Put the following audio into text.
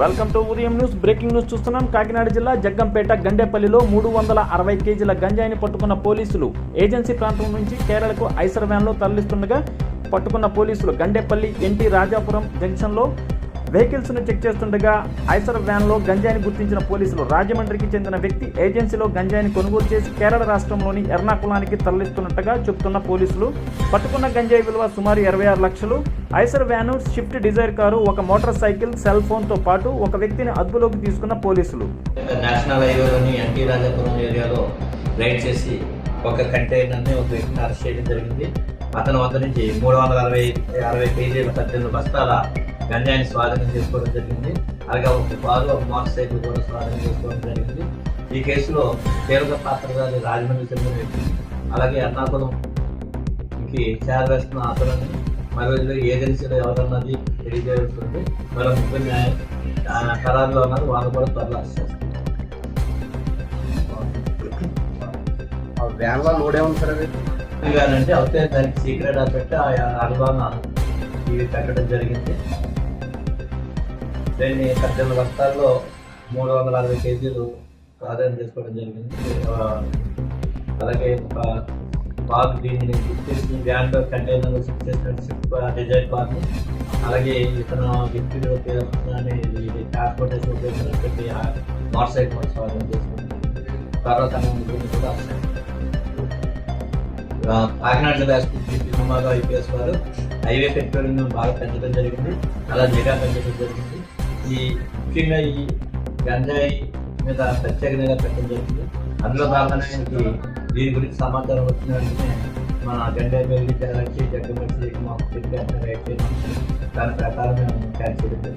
Welcome to Udayam news breaking news చూస్తున్నాం. కాకినాడ జిల్లా జగ్గంపేట గండేపల్లిలో మూడు వందల అరవై కేజీల గంజాయిని పట్టుకున్న పోలీసులు. ఏజెన్సీ ప్రాంతం నుంచి కేరళకు ఐసర్ వ్యాన్లో తరలిస్తుండగా పట్టుకున్న పోలీసులు గండేపల్లి ఎన్టీ రాజాపురం జంక్షన్లో వెహికల్స్ను చెక్ చేస్తుండగా ఐసర్ వ్యాన్లో గంజాయిని గుర్తించిన పోలీసులు రాజమండ్రికి చెందిన వ్యక్తి ఏజెన్సీలో గంజాయిని కొనుగోలు చేసి కేరళ రాష్ట్రంలోని ఎర్నాకుళానికి తరలిస్తున్నట్టుగా చెబుతున్న పోలీసులు. పట్టుకున్న గంజాయి విలువ సుమారు ఇరవై ఆరు లక్షలు. Eicher van Swift Dzire car ఒక మోటార్ సైకిల్ సెల్ ఫోన్తో పాటు ఒక వ్యక్తిని అదుపులోకి తీసుకున్న పోలీసులు. నేషనల్ హైవేలోని ఎన్టీ రాజాపురం ఏరియాలో రైడ్ చేసి ఒక కంటైనర్ని ఒక వ్యక్తిని అరెస్ట్ చేయడం జరిగింది. అతను వద్ద నుంచి మూడు వందల అరవై అరవై కేజీల పద్దెనిమిది బస్తాల గంజాయిని స్వాధీనం చేసుకోవడం జరిగింది. అలాగే ఒక కారు ఒక మోటార్ సైకిల్ కూడా స్వాధీనం చేసుకోవడం జరిగింది. ఈ కేసులో కీలక పాత్రధారి రాజమండ్రి చెందిన వ్యక్తి అలాగే ఎర్నాకుళంకి చేరవేస్తున్న అతనిని మరియు ఏజెన్సీలో ఎవరన్నది తెలియజేస్తుంది మరో ముగ్గురు న్యాయ ఖరారులో ఉన్నారు. వాళ్ళు కూడా త్వరలో అరెస్ట్ లోడ్ అంటే అవుతే దానికి సీక్రెట్ పెట్టి ఆ అనుభవం ఇవి పెట్టడం జరిగింది. దీన్ని పద్దెనిమిది బస్తాల్లో మూడు వందల అరవై కేజీలు ఆదాయం చేసుకోవడం జరిగింది అలాగే ఒక బాగ్ దీన్ని బుక్ చేసిన వ్యాన్ కంటైనర్ షిఫ్ట్ చేసిన షిఫ్ట్ డిజైన్ బాగ్ అలాగే ఇతను గిఫ్ట్ ఉపయోగిస్తున్నాను ఇది ట్రాన్స్పోర్టేషన్ ఉపయోగించినటువంటి మోటార్ సైకిల్ కూడా స్వాధీనం చేసుకుంది తర్వాత కూడా కాకినాడ జిల్లా ఎస్పీ ఐపీఎస్ వారు హైవే పెట్రోలింగ్ బాగా పెంచడం జరిగింది అలా నిఘా పెంచడం జరిగింది ఈ ముఖ్యంగా ఈ గంజాయి మీద ప్రత్యేక నిఘా పెట్టడం జరిగింది. అందులో భాగంగా దీని గురించి సమాచారం వచ్చిన వెంటనే మన గంజాయి వెళ్ళి వచ్చి జగ్గమచ్చి మాకు చెప్పి అంటే రైట్ చేయడం దాని ప్రకారం మేము క్యాచ్ చేయడం